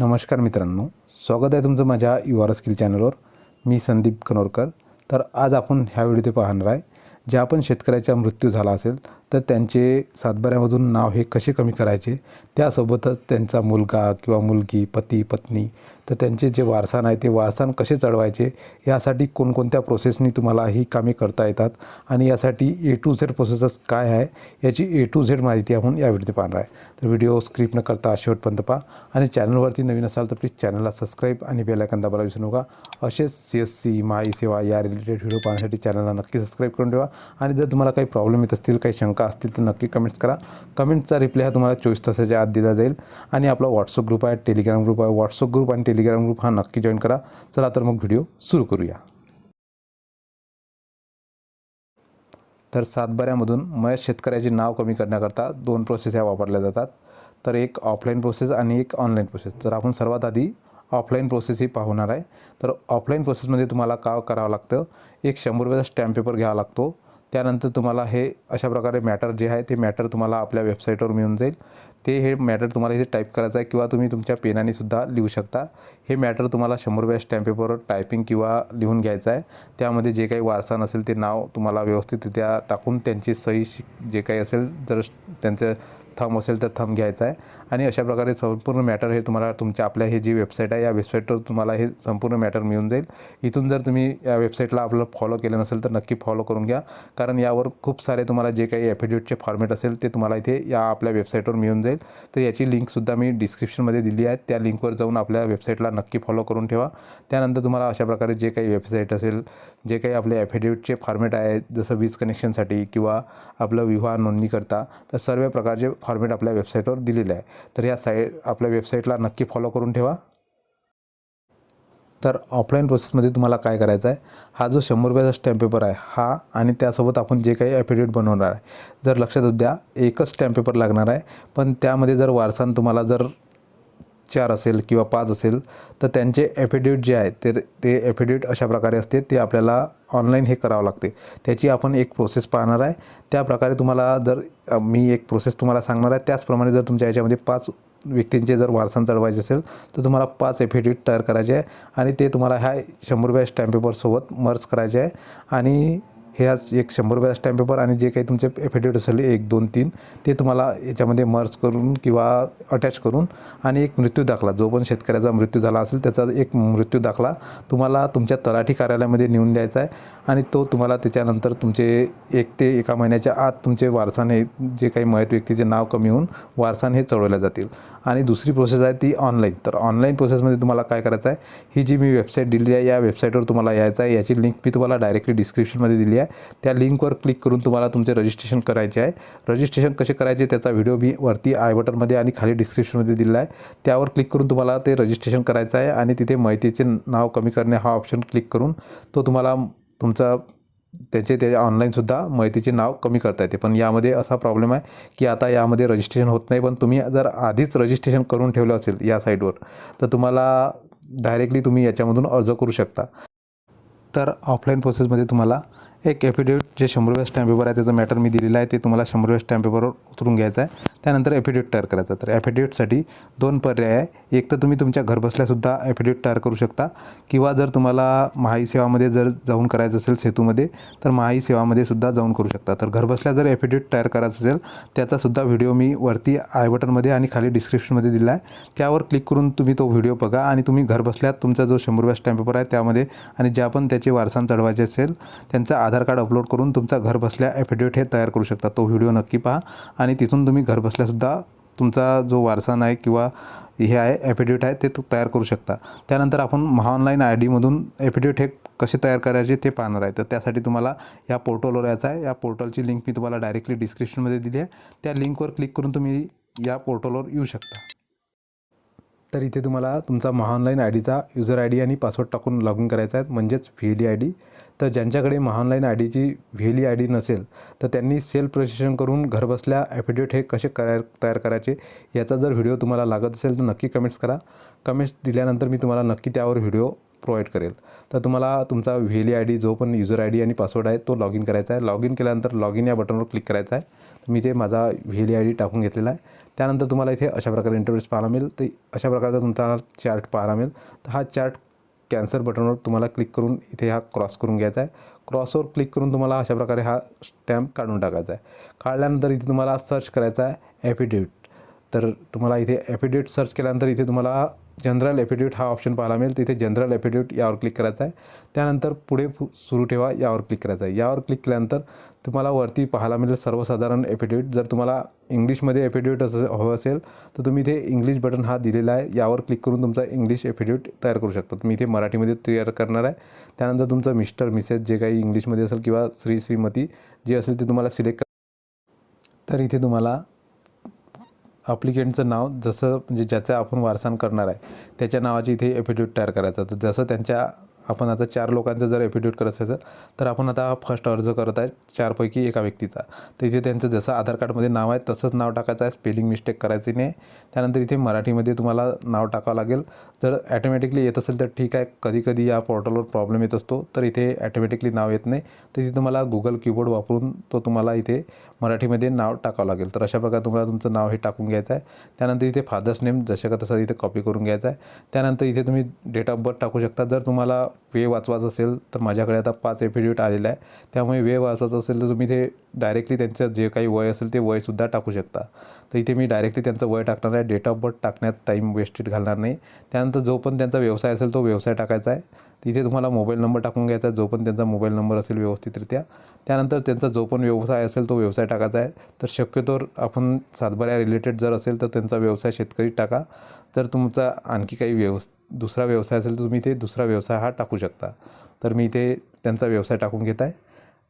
नमस्कार मित्रांनो. स्वागत आहे तुमचं माझ्या यू आर स्किल चॅनलवर. मी संदीप कनोरकर. तर आज आपण ह्या व्हिडिओ पाहणार आहे. ज्या पण शेतकऱ्याचा मृत्यू झाला असेल तर त्यांचे सातबाऱ्यामधून नाव हे कसे कमी करायचे? त्यासोबतच त्यांचा मुलगा किंवा मुलगी पती पत्नी तर त्यांचे जे वारसान आहे ते वारसान कसे चढवायचे? यासाठी कोणकोणत्या प्रोसेसनी तुम्हाला ही कामे करता येतात? आणि यासाठी ए टू झेड प्रोसेसच काय आहे? याची ए टू झेड माहिती आपण या व्हिडिओ पाहणार आहे. तर व्हिडिओ स्क्रिप्ट न करता शेवटपर्यंत पहा. आणि चॅनलवरती नवीन असाल तर प्लीज चॅनलला सबस्क्राईब आणि बेलायकन दाबायला विसरू नका. असेच सी एस सी माई सेवा या रिलेटेड व्हिडिओ पाहण्यासाठी चॅनलला नक्की सबस्क्राईब करून ठेवा. आणि जर तुम्हाला काही प्रॉब्लेम येत असतील काही शंका असतील तर नक्की कमेंट्स करा. कमेंटचा रिप्लाय हा तुम्हाला चोवीस तासाच्या आत दिला जाईल. आणि आपला व्हॉट्सअप ग्रुप आहे टेलिग्राम ग्रुप आहे. व्हॉट्सअप ग्रुप आणि टेलिग्राम ग्रुप हा नक्की जॉईन करा. चला तर मग व्हिडिओ सुरू करूया. तर सातबाऱ्यामधून मयत शेतकऱ्याचे नाव कमी करण्याकरता दोन प्रोसेस ह्या वापरल्या जातात. तर एक ऑफलाईन प्रोसेस आणि एक ऑनलाईन प्रोसेस तर आपण सर्वात आधी ऑफलाईन प्रोसेस ही पाहणार आहे. तर ऑफलाईन प्रोसेसमध्ये तुम्हाला काय करावं लागतं? एक शंभर रुपयाचा स्टॅम्प पेपर घ्यावा लागतो. त्यानंतर तुम्हाला हे अशा प्रकारे मॅटर जे आहे ते मॅटर तुम्हाला आपल्या वेबसाईटवर मिळून जाईल. ते हे मॅटर तुम्हाला इथे टाईप करायचं आहे किंवा तुम्ही तुमच्या पेनानेसुद्धा लिहू शकता. हे मॅटर तुम्हाला शंभर रुपया स्टॅम्प पेपरवर टायपिंग किंवा लिहून घ्यायचं आहे. त्यामध्ये जे काही वारसा नसेल ते नाव तुम्हाला व्यवस्थितरित्या टाकून त्यांची सही जे काही असेल जर त्यांचं थंब असेल तर थंब घ्यायचा आहे. आणि अशा प्रकारे संपूर्ण मॅटर हे तुम्हाला तुमच्या आपल्या हे जी वेबसाईट आहे या वेबसाईटवर तुम्हाला हे संपूर्ण मॅटर मिळून जाईल. इथून जर तुम्ही या वेबसाईटला आपलं फॉलो केलं नसेल तर नक्की फॉलो करून घ्या. कारण यावर खूप सारे तुम्हाला जे काही ॲफिडेविटचे फॉर्मेट असेल ते तुम्हाला इथे या आपल्या वेबसाईटवर मिळून जाईल. तर याची लिंकसुद्धा मी डिस्क्रिप्शनमध्ये दिली आहे. त्या लिंकवर जाऊन आपल्या वेबसाईटला नक्की फॉलो करून ठेवा. त्यानंतर तुम्हाला अशा प्रकारे जे काही वेबसाईट असेल जे काही आपले ॲफिडेविटचे फॉर्मेट आहे जसं वीज कनेक्शनसाठी किंवा आपलं विवाह नोंदणी करता तर सर्व प्रकारचे फॉर्मेट आपल्या वेबसाईटवर दिलेले आहे. तर या साईट आपल्या वेबसाईटला नक्की फॉलो करून ठेवा. तर ऑफलाईन प्रोसेसमध्ये तुम्हाला काय करायचं आहे हा जो शंभर रुपयाचा स्टॅम्प पेपर आहे हा आणि त्यासोबत आपण जे काही ॲफिडेविट बनवणार आहे जर लक्षात द्या एकच स्टॅम्प पेपर लागणार आहे. पण त्यामध्ये जर वारसान तुम्हाला जर चार असेल किंवा पाच असेल तर त्यांचे ॲफिडेविट जे आहे ते ते ॲफिडेविट अशा प्रकारे असते ते आपल्याला ऑनलाईन हे करावं लागते. त्याची आपण एक प्रोसेस पाहणार आहे. त्याप्रकारे तुम्हाला जर मी एक प्रोसेस तुम्हाला सांगणार आहे. त्याचप्रमाणे जर तुमच्या याच्यामध्ये पाच व्यक्तींचे जर वारसान चढवायचे असेल तर तुम्हाला पाच ॲफिडेविट तयार करायचे आहे आणि ते तुम्हाला ह्या शंभर रुपया स्टॅम्प पेपरसोबत मर्ज करायचे आहे. आणि हे आज एक शंभर रुपयाचा स्टॅम्प पेपर आणि जे काही तुमचे एफिडेविट असेल एक दोन तीन ते तुम्हाला याच्यामध्ये मर्ज करून किंवा अटॅच करून आणि एक मृत्यू दाखला. जो पण शेतकऱ्याचा मृत्यू झाला असेल त्याचा एक मृत्यू दाखला तुम्हाला तुमच्या तलाठी कार्यालयामध्ये नेऊन द्यायचा आहे आणि तो तुम्हाला त्याच्यानंतर तुमचे एक ते एका महिन्याच्या आत तुमचे वारसाने जे काही मयत व्यक्तीचे नाव कमी होऊन वारसान हे चढवल्या जातील. आणि दुसरी प्रोसेस आहे ती ऑनलाईन तर ऑनलाईन प्रोसेसमध्ये तुम्हाला काय करायचं आहे? ही जी मी वेबसाईट दिली आहे या वेबसाईटवर तुम्हाला यायचं आहे. याची लिंक मी तुम्हाला डायरेक्टली डिस्क्रिप्शनमध्ये दिली आहे. त्या लिंकवर क्लिक करून तुम्हाला तुमचे रजिस्ट्रेशन करायचे आहे. रजिस्ट्रेशन कसे करायचे त्याचा व्हिडिओ मी वरती आय बटनमध्ये आणि खाली डिस्क्रिप्शनमध्ये दिला आहे. त्यावर क्लिक करून तुम्हाला ते रजिस्ट्रेशन करायचं आहे आणि तिथे माहितीचे नाव कमी करणे हा ऑप्शन क्लिक करून तो तुम्हाला तुमचा त्याचे ते ऑनलाईनसुद्धा माहितीचे नाव कमी करता येते. पण यामध्ये असा प्रॉब्लेम आहे की आता यामध्ये रजिस्ट्रेशन होत नाही. पण तुम्ही जर आधीच रजिस्ट्रेशन करून ठेवलं असेल या साईटवर तर तुम्हाला डायरेक्टली तुम्ही याच्यामधून अर्ज करू शकता. तर ऑफलाईन प्रोसेसमध्ये तुम्हाला एक ॲफिडेविट जे शंभर रुपये स्टॅम्प पेपर आहे त्याचं मॅटर मी दिलेला आहे ते तुम्हाला शंभर रुपये स्टॅम्प पेपरवर उतरून घ्यायचं आहे. त्यानंतर ॲफिडेविट तयार करायचं तर ॲफिडेविटसाठी दोन पर्याय आहे. एक तर तुम्ही तुमच्या घरबसल्यासुद्धा ॲफिडेविट तयार करू शकता. किंवा जर तुम्हाला महाई सेवामध्ये जर जाऊन करायचं असेल सेतूमध्ये तर महाई सेवामध्ये सुद्धा जाऊन करू शकता. तर घरबसल्या जर ॲफिडेविट तयार करायचं असेल त्याचासुद्धा व्हिडिओ मी वरती आय बटनमध्ये आणि खाली डिस्क्रिप्शनमध्ये दिला आहे. त्यावर क्लिक करून तुम्ही तो व्हिडिओ बघा आणि तुम्ही घरबसल्या तुमचा जो शंभर रुपये स्टॅम्प पेपर आहे त्यामध्ये आणि ज्या पण त्याचे वारसान चढवायचे असेल त्यांचा आधार कार्ड अपलोड करून तुमचा घरबसल्या ॲफिडेविट हे तयार करू शकता. तो व्हिडिओ नक्की पहा. आणि तिथून तुम्ही घरबसल्यासुद्धा तुमचा जो वारसान आहे किंवा हे आहे ॲफिडेविट आहे ते तू तयार करू शकता. त्यानंतर आपण महाऑनलाईन आय डीमधून ॲफिडेविट हे कसे तयार करायचे ते पाहणार आहे. तर त्यासाठी तुम्हाला या पोर्टलवर यायचं आहे. या पोर्टलची लिंक मी तुम्हाला डायरेक्टली डिस्क्रिप्शनमध्ये दिली आहे. त्या लिंकवर क्लिक करून तुम्ही या पोर्टलवर येऊ शकता. तर इथे तुम्हाला तुमचा महाऑनलाईन आय डीचा युजर आय डी आणि पासवर्ड टाकून लॉग इन करायचा आहे. म्हणजेच व्ही एल आय डी तर ज्यांच्याकडे महाऑनलाईन आय डीची व्ही एल आय डी नसेल तर त्यांनी सेल्फ रजिस्ट्रेशन करून घरबसल्या ॲफिडेविट हे कसे कराय तयार करायचे याचा जर व्हिडिओ तुम्हाला लागत असेल तर नक्की कमेंट्स करा. कमेंट्स दिल्यानंतर मी तुम्हाला नक्की त्यावर व्हिडिओ प्रोव्हाइड करेल. तर तुम्हाला तुमचा व्ही एल आय डी जो पण युजर आय डी आणि पासवर्ड आहे तो लॉग इन करायचा आहे. लॉग इन केल्यानंतर लॉग इन या बटनवर क्लिक करायचा आहे. मी ते माझा व्ही एल आय डी टाकून घेतलेला आहे. त्यानंतर तुम्हाला इथे अशा प्रकारे इंटरव्ह्यूज पाहायला मिळेल. ते अशा प्रकारचा तुमचा चार्ट पाहायला मिळेल. तर हा चार्ट कॅन्सल बटनवर तुम्हाला क्लिक करून इथे हा क्रॉस करून घ्यायचा आहे. क्रॉसवर क्लिक करून तुम्हाला अशा प्रकारे हा स्टॅम्प काढून टाकायचा आहे. काढल्यानंतर इथे तुम्हाला सर्च करायचा आहे ॲफिडेविट तर तुम्हाला इथे ॲफिडेविट सर्च केल्यानंतर इथे तुम्हाला जनरल ॲफिडेविट हा ऑप्शन पाहायला मिळेल. तिथे जनरल ॲफिडेविट यावर क्लिक करायचं आहे. त्यानंतर पुढे सुरू ठेवा यावर क्लिक करायचं आहे. यावर क्लिक केल्यानंतर तुम्हाला वरती पाहायला मिळेल सर्वसाधारण ॲफिडेविट जर तुम्हाला इंग्लिशमध्ये ॲफिडेविट असं हवं असेल तर तुम्ही इथे इंग्लिश बटन हा दिलेला आहे. यावर क्लिक करून तुमचा इंग्लिश ॲफिडेविट तयार करू शकता. तुम्ही इथे मराठीमध्ये तयार करणार आहे. त्यानंतर तुमचं मिस्टर मिसेस जे काही इंग्लिशमध्ये असेल किंवा श्री श्रीमती जे असेल ते तुम्हाला सिलेक्ट तर इथे तुम्हाला अप्लिकेंटचं नाव जसं म्हणजे ज्याचं आपण वारसान करणार आहे त्याच्या नावाची इथे एफिडेविट तयार करायचं. तर जसं त्यांच्या आपण आता चार लोकांचं जर एफिडेविट करत असेल तर आपण आता फर्स्ट अर्ज करत आहे चारपैकी एका व्यक्तीचा. तर इथे त्यांचं जसं आधार कार्डमध्ये नाव आहे तसंच नाव टाकायचं आहे स्पेलिंग मिस्टेक करायची नाही. त्यानंतर इथे मराठीमध्ये तुम्हाला नाव टाकावं लागेल. जर ॲटोमॅटिकली येत असेल तर ठीक आहे कधी कधी या पोर्टलवर प्रॉब्लेम येत असतो तर इथे ॲटोमॅटिकली नाव येत नाही. तर इथे तुम्हाला गुगल कीबोर्ड वापरून तो तुम्हाला इथे मराठीमध्ये नाव टाकावं लागेल. तर अशा प्रकारे तुम्हाला तुमचं नाव हे टाकून घ्यायचं आहे. त्यानंतर इथे फादर्स नेम जशा का तसं इथे कॉपी करून घ्यायचा आहे. त्यानंतर इथे तुम्ही डेट ऑफ बर्थ टाकू शकता. जर तुम्हाला वे वाचवायचं असेल तर माझ्याकडे आता पाच एफिडेविट आलेला आहे. त्यामुळे वे वाचवायचं असेल तर तुम्ही ते डायरेक्टली त्यांचं जे काही वय असेल ते वयसुद्धा टाकू शकता. तर इथे मी डायरेक्टली त्यांचं वय टाकणार आहे. डेट ऑफ बर्थ टाकण्यात टाईम वेस्टेड घालणार नाही. त्यानंतर जो पण त्यांचा व्यवसाय असेल तो व्यवसाय टाकायचा आहे. तिथे तुम्हाला मोबाईल नंबर टाकून घ्यायचा आहे. जो पण त्यांचा मोबाईल नंबर असेल व्यवस्थितरित्या. त्यानंतर त्यांचा जो पण व्यवसाय असेल तो व्यवसाय टाकायचा आहे. तर शक्यतोवर आपण सातबाऱ्या रिलेटेड जर असेल तर त्यांचा व्यवसाय शेतकरी टाका. तर तुमचा आणखी काही व्यवस दुसरा व्यवसाय असेल तर तुम्ही ते दुसरा व्यवसाय हा टाकू शकता. तर मी इथे त्यांचा व्यवसाय टाकून घेत आहे.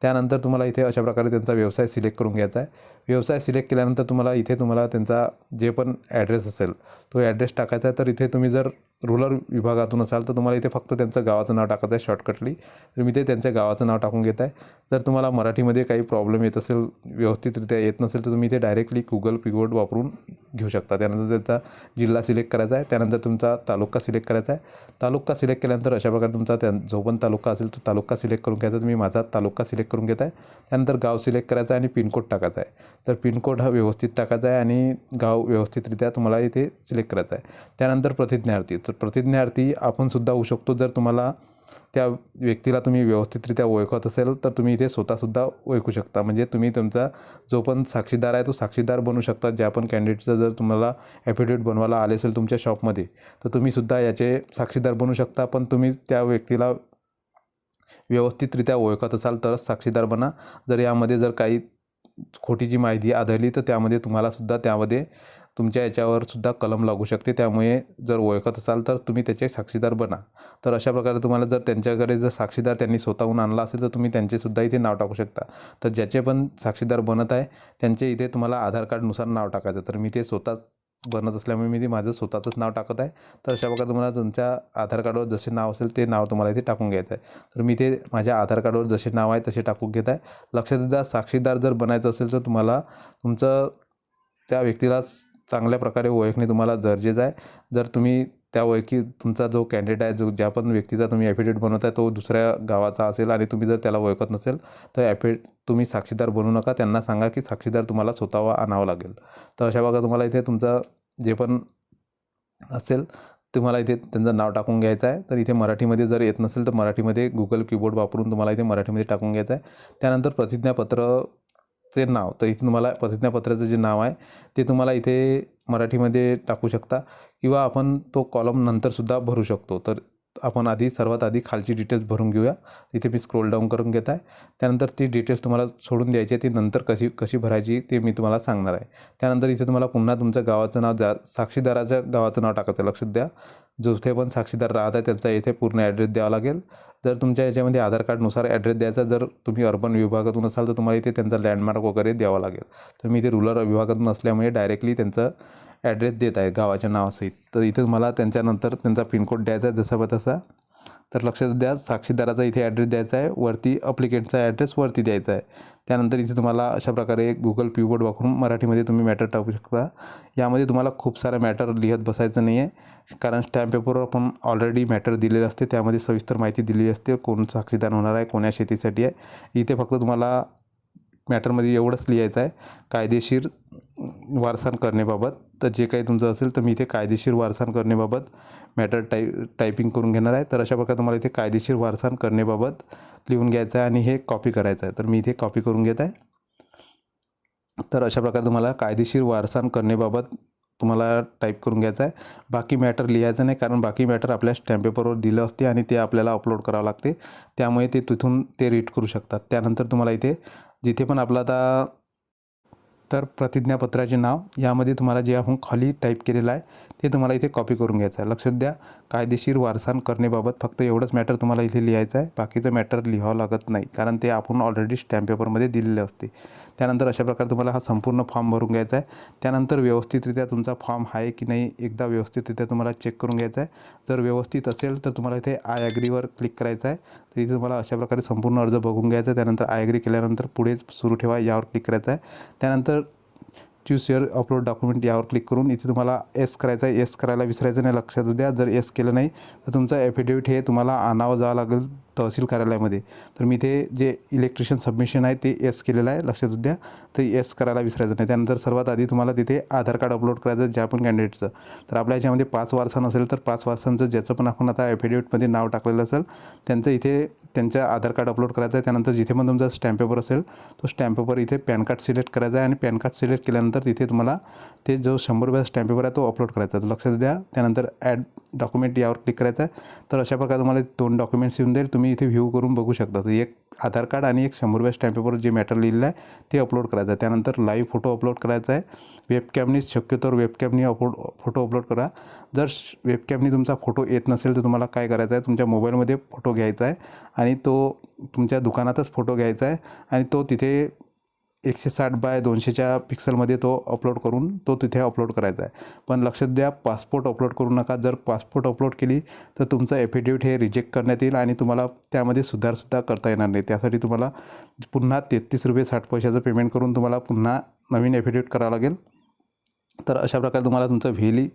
त्यानंतर तुम्हाला इथे अशा प्रकारे त्यांचा व्यवसाय सिलेक्ट करून घ्यायचा आहे. व्यवसाय सिलेक्ट केल्यानंतर तुम्हाला इथे तुम्हाला त्यांचा जे पण ॲड्रेस असेल तो ॲड्रेस टाकायचा आहे. तर इथे तुम्ही जर रुरल विभागातून असाल तर तुम्हाला इथे फक्त त्यांचं गावाचं नाव टाकायचं आहे शॉर्टकटली तर मी ते त्यांच्या गावाचं नाव टाकून घेत आहे. जर तुम्हाला मराठीमध्ये काही प्रॉब्लेम येत असेल व्यवस्थितरित्या येत नसेल तर तुम्ही इथे डायरेक्टली गुगल पिगवर्ड वापरून घेऊ शकता. त्यानंतर त्याचा जिल्हा सिलेक्ट करायचा आहे. त्यानंतर तुमचा तालुका सिलेक्ट करायचा आहे. तालुका सिलेक्ट केल्यानंतर अशा प्रकारे तुमचा त्या जो पण तालुका असेल तो तालुका सिलेक्ट करून घ्यायचा तुम्ही माझा तालुका सिलेक्ट करून घेत आहे. त्यानंतर गाव सिलेक्ट करायचा आहे आणि पिनकोड टाकायचा आहे. तर पिनकोड हा व्यवस्थित टाकायचा आहे आणि गाव व्यवस्थितरित्या तुम्हाला इथे सिलेक्ट करायचं आहे. त्यानंतर प्रतिज्ञार्थी. तर प्रतिज्ञार्थी आपण सुद्धा होऊ शकतो. जर तुम्हाला त्या व्यक्तीला तुम्ही व्यवस्थितरित्या ओळखत असेल तर तुम्ही इथे स्वतःसुद्धा ओळखू शकता. म्हणजे तुम्ही तुमचा जो पण साक्षीदार आहे तो साक्षीदार बनू शकता. ज्या पण कॅन्डिडेटचं जर तुम्हाला ॲफिडेविट बनवायला आले असेल तुमच्या शॉपमध्ये तर तुम्हीसुद्धा याचे साक्षीदार बनू शकता. पण तुम्ही त्या व्यक्तीला व्यवस्थितरित्या ओळखत असाल तरच साक्षीदार बना. जर यामध्ये जर काही खोटी जी माहिती आढळली तर त्यामध्ये तुम्हालासुद्धा त्यामध्ये तुमच्या याच्यावर सुद्धा कलम लागू शकते. त्यामुळे जर ओळखत असाल तर तुम्ही त्याचे साक्षीदार बना. तर अशा प्रकारे तुम्हाला जर त्यांच्याकडे जर साक्षीदार त्यांनी स्वतःहून आणला असेल तर तुम्ही त्यांचेसुद्धा इथे नाव टाकू शकता. तर ज्याचे पण साक्षीदार बनत आहे त्यांचे इथे तुम्हाला आधार कार्डनुसार नाव टाकायचं. तर मी ते स्वतःच बनत असल्यामुळे मी ते माझं स्वतःचंच नाव टाकत आहे. तर अशा प्रकारे तुम्हाला तुमच्या आधार कार्डवर जसे नाव असेल ते नाव तुम्हाला इथे टाकून घ्यायचं आहे. तर मी ते माझ्या आधार कार्डवर जसे नाव आहे तसे टाकून घेत आहे. लक्षात द्या साक्षीदार जर बनायचं असेल तर तुम्हाला तुमचं त्या व्यक्तीला चांगल्या प्रकारे ओळखणे तुम्हाला गरजेचं आहे. जर तुम्ही त्या ओळखी तुमचा जो कॅन्डिडेट आहे जो ज्या पण व्यक्तीचा तुम्ही ॲफिडेविट बनवत आहे तो दुसऱ्या गावाचा असेल आणि तुम्ही जर त्याला ओळखत नसेल तर ॲफिड तुम्ही साक्षीदार बनवू नका. त्यांना सांगा की साक्षीदार तुम्हाला स्वतः आणावं लागेल. तर अशा भागात तुम्हाला इथे तुमचं जे पण असेल तुम्हाला इथे त्यांचं नाव टाकून घ्यायचं आहे. तर इथे मराठीमध्ये जर येत नसेल तर मराठीमध्ये गुगल कीबोर्ड वापरून तुम्हाला इथे मराठीमध्ये टाकून घ्यायचं आहे. त्यानंतर प्रतिज्ञापत्रचे नाव. तर इथे तुम्हाला प्रतिज्ञापत्राचं जे नाव आहे ते तुम्हाला इथे मराठीमध्ये टाकू शकता. किंवा आपण तो कॉलम नंतरसुद्धा भरू शकतो. तर आपण आधी सर्वात आधी खालची डिटेल्स भरून घेऊया. इथे मी स्क्रोल डाऊन करून घेत आहे. त्यानंतर ती डिटेल्स तुम्हाला सोडून द्यायची आहे. ती नंतर कशी कशी भरायची ते मी तुम्हाला सांगणार आहे. त्यानंतर इथे तुम्हाला पुन्हा तुमचं गावाचं नाव जा साक्षीदाराच्या गावाचं नाव टाकायचं आहे. लक्षात द्या. जिथे पण साक्षीदार राहत आहे त्यांचा इथे पूर्ण ॲड्रेस द्यावा लागेल. जर तुमच्या याच्यामध्ये आधार कार्डनुसार ॲड्रेस द्यायचा जर तुम्ही अर्बन विभागातून असाल तर तुम्हाला इथे त्यांचा लँडमार्क वगैरे द्यावा लागेल. तर मी इथे रुरल विभागातून असल्यामुळे डायरेक्टली त्यांचं ॲड्रेस देत आहे गावाच्या नावासहित. तर इथे मला त्यांच्यानंतर त्यांचा पिनकोड द्यायचा आहे जसा बा तसा तर लक्षात द्या साक्षीदाराचा इथे ॲड्रेस द्यायचा आहे वरती अप्लिकेंटचा ॲड्रेस वरती द्यायचा आहे. त्यानंतर इथे तुम्हाला अशा प्रकारे गुगल पीबोर्ड वापरून मराठीमध्ये तुम्ही मॅटर टाकू शकता. यामध्ये तुम्हाला खूप सारं मॅटर लिहत बसायचं नाही आहे कारण स्टॅम्प पेपरवर आपण ऑलरेडी मॅटर दिलेलं असते. त्यामध्ये सविस्तर माहिती दिलेली असते. कोण साक्षीदार होणार आहे कोण्या शेतीसाठी आहे. इथे फक्त तुम्हाला मॅटरमध्ये एवढंच लिहायचं आहे. कायदेशीर वारसान करण्याबाबत तर जे काही तुमचं असेल तर मी इथे कायदेशीर वारसाण करण्याबाबत मॅटर टाईप टायपिंग करून घेणार आहे. तर अशा प्रकारे तुम्हाला इथे कायदेशीर वारसाण करण्याबाबत लिहून घ्यायचं आहे आणि हे कॉपी करायचं आहे. तर मी इथे कॉपी करून घेत आहे. तर अशा प्रकारे तुम्हाला कायदेशीर वारसाण करण्याबाबत तुम्हाला टाईप करून घ्यायचं आहे. बाकी मॅटर लिहायचं नाही कारण बाकी मॅटर आपल्या स्टॅम्प पेपरवर दिलं असते आणि ते आपल्याला अपलोड करावं लागते. त्यामुळे ते तिथून ते रीड करू शकतात. त्यानंतर तुम्हाला इथे जिथे पण आपला आता तर प्रतिज्ञापत्राचे नाव यामध्ये तुम्हाला जे आपण खाली टाईप केलेलं आहे ते तुम्हाला इथे कॉपी करून घ्यायचं आहे. लक्षात द्या कायदेशीर वारसान करण्याबाबत फक्त एवढंच मॅटर तुम्हाला इथे लिहायचं आहे. बाकीचं मॅटर लिहावं लागत नाही. कारण ते आपण ऑलरेडी स्टॅम्प पेपरमध्ये दिलेले असते. त्यानंतर अशा प्रकारे तुम्हाला हा संपूर्ण फॉर्म भरून घ्यायचा आहे. त्यानंतर व्यवस्थितरित्या तुमचा फॉर्म आहे की नाही एकदा व्यवस्थितरित्या तुम्हाला चेक करून घ्यायचा आहे. जर व्यवस्थित असेल तर तुम्हाला इथे आय ॲग्रीवर क्लिक करायचं आहे. तर इथे तुम्हाला अशा प्रकारे संपूर्ण अर्ज बघून घ्यायचा आहे. त्यानंतर आय ॲग्री केल्यानंतर पुढेच सुरू ठेवा यावर क्लिक करायचं आहे. त्यानंतर चूज युअर अपलोड डॉक्युमेंट यावर क्लिक करून इथे तुम्हाला एस करायचं आहे एस करायला विसरायचं नाही. लक्षात द्या. जर एस केलं नाही तर तुमचं ॲफिडेविट हे तुम्हाला आणावं जावं लागेल. तहसील कार्यालयामध्ये. तर मी इथे जे इलेक्ट्रिशियन सबमिशन आहे ते एस केलेलं आहे लक्षात द्या. ते एस करायला विसरायचं नाही. त्यानंतर सर्वात आधी तुम्हाला तिथे आधार कार्ड अपलोड करायचं ज्या पण कॅन्डिडेटचं तर आपल्या याच्यामध्ये पाच वारसा नसेल तर पाच वारसांचं ज्याचं पण आपण आता ॲफिडेविटमध्ये नाव टाकलेलं असेल त्यांचं इथे त्यांचं आधार कार्ड अपलोड करायचं आहे. त्यानंतर जिथे पण तुमचा स्टॅम्प पेपर असेल तो स्टॅम्प पेपर इथे पॅन कार्ड सिलेक्ट करायचा आहे आणि पॅन कार्ड सिलेक्ट केल्यानंतर तिथे तुम्हाला ते जो शंभर रुपयाचा स्टॅम्प पेपर आहे तो अपलोड करायचा आहे. तर लक्षात द्या. त्यानंतर ॲड डॉक्युमेंट यावर क्लिक करायचं आहे. तर अशा प्रकारे तुम्हाला दोन डॉक्युमेंट्स येऊन जाईल. तुम्ही इथे व्ह्यू करून बघू शकता. तर एक आधार कार्ड आणि एक शंभर रुपये स्टॅम्प पेपर जे मॅटर लिहिलेलं आहे ते अपलोड करायचं आहे. त्यानंतर लाईव्ह फोटो अपलोड करायचा आहे. वेबकॅमनी शक्यतोवर वेबकॅमनी अपलोड फोटो अपलोड करा. जर वेबकॅमनी तुमचा फोटो येत नसेल तर तुम्हाला काय करायचं आहे? तुमच्या मोबाईलमध्ये फोटो घ्यायचा आहे. आणि तो तुमच्या दुकानातच फोटो घ्यायचा आहे. आणि तो तिथे एकशे साठ बाय दोनशेच्या पिक्सलमध्ये तो अपलोड करून तो तिथे अपलोड करायचा आहे. पण लक्षात द्या पासपोर्ट अपलोड करू नका. जर पासपोर्ट अपलोड केली तर तुमचं ॲफिडेविट हे रिजेक्ट करण्यात येईल आणि तुम्हाला त्यामध्ये सुधारसुद्धा करता येणार नाही. त्यासाठी तुम्हाला पुन्हा तेहतीस रुपये साठ पैशाचं पेमेंट करून तुम्हाला पुन्हा नवीन ॲफिडेविट करावं लागेल. तर अशा प्रकारे तुम्हाला तुमचं व्हेली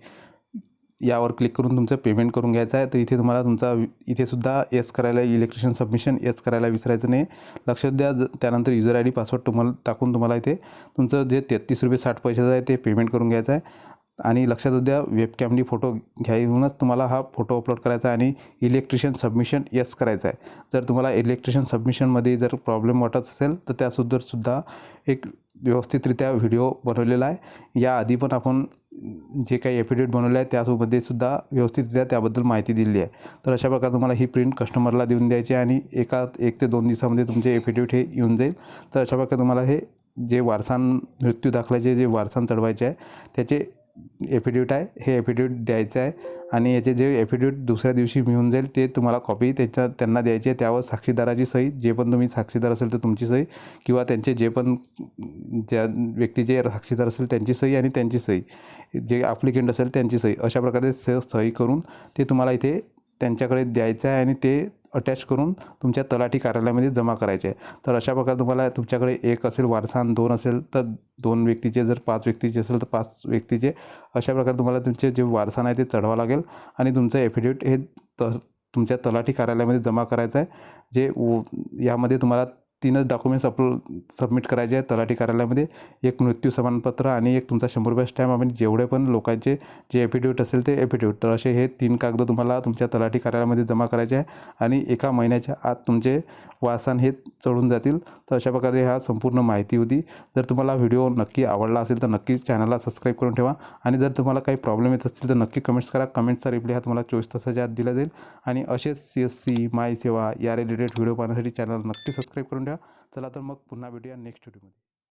यावर क्लिक करून तुमचं पेमेंट करून घ्यायचं आहे. तर इथे तुम्हाला तुमचा इथेसुद्धा येस एस करायला इलेक्ट्रिशियन सबमिशन येस करायला विसरायचं नाही. लक्षात द्या ज- त्यानंतर युजर आय डी पासवर्ड तुम्हाला टाकून तुम्हाला इथे तुमचं जे तेहतीस रुपये साठ पैशाचं आहे ते पेमेंट करून घ्यायचं आहे. आणि लक्षात द्या वेबकॅमनी फोटो घ्यायहूनच तुम्हाला हा फोटो अपलोड करायचा आहे आणि इलेक्ट्रिशियन सबमिशन येस करायचं आहे. जर तुम्हाला इलेक्ट्रिशियन सबमिशनमध्ये जर प्रॉब्लेम वाटत असेल तर त्यासुद्धा सुद्धा एक व्यवस्थितरित्या व्हिडिओ बनवलेला आहे. याआधी पण आपण जे काही एफिडेट बनवले आहे त्यामध्ये सुद्धा व्यवस्थितरित्या त्याबद्दल माहिती दिलेली आहे. तर अशा प्रकारे तुम्हाला ही प्रिंट कस्टमरला देऊन द्यायची आणि एका एक ते दोन दिवसामध्ये तुमचे एफिडेविट हे येऊन जाईल. तर अशा प्रकारे तुम्हाला हे जे वारसान मृत्यू दाखल्याचे जे वारसान चढवायचे आहे त्याचे एफिड्यूट आहे हे एफिड्यूट द्यायचं आहे आणि याचे जे एफिड्यूट दुसऱ्या दिवशी मिळून जाईल ते तुम्हाला कॉपी त्याच्या त्यांना द्यायची आहे. त्यावर साक्षीदाराची सही जे पण तुम्ही साक्षीदार असेल तर तुमची सही किंवा त्यांचे जे पण ज्या व्यक्तीचे साक्षीदार असेल त्यांची सही आणि त्यांची सही. जे ॲप्लिकेंट असेल त्यांची सही. अशा प्रकारे स सही करून ते तुम्हाला इथे त्यांच्याकडे द्यायचं आहे आणि ते अटॅच करून तुमच्या तलाठी कार्यालयामध्ये जमा करायचे. आहे तर अशा प्रकारे तुम्हाला तुमच्याकडे एक असेल वारसान दोन असेल तर दोन व्यक्तीचे जर पाच व्यक्तीचे असेल तर पाच व्यक्तीचे. अशा प्रकारे तुम्हाला तुमचे जे वारसान आहे ते चढवावं लागेल. आणि तुमचं ॲफिडेविट हे त तुमच्या तलाठी कार्यालयामध्ये जमा करायचं आहे. जे यामध्ये तुम्हाला तीनच डॉक्युमेंट्स अपलोड सबमिट करायचे आहे तलाठी कार्यालयामध्ये. एक मृत्यू प्रमाणपत्र आणि एक तुमचा शंभर रुपये स्टॅम्प आणि जेवढे पण लोकांचे जे ॲफिडेविट असेल ते ॲफिडेविट तर असे हे तीन कागद तुम्हाला तुमच्या तलाठी कार्यालयामध्ये जमा करायचे आहे आणि एका महिन्याच्या आत तुमचे वासन हे चढून जातील. तर अशा प्रकारे ह्या संपूर्ण माहिती होती. जर तुम्हाला व्हिडिओ नक्की आवडला असेल तर नक्कीच चॅनलला सबस्क्राईब करून ठेवा. आणि जर तुम्हाला काही प्रॉब्लेम येत असतील तर नक्की कमेंट्स करा. कमेंटचा रिप्लाय हा तुम्हाला चोवीस तासाच्या आत दिला जाईल. आणि असेच सी एस सी माय सेवा या रिलेटेड व्हिडिओ पाहण्यासाठी चॅनल नक्की सबस्क्राईब करून ठेवा. चला तर मग पुन्हा भेटूया नेक्स्ट व्हिडिओमध्ये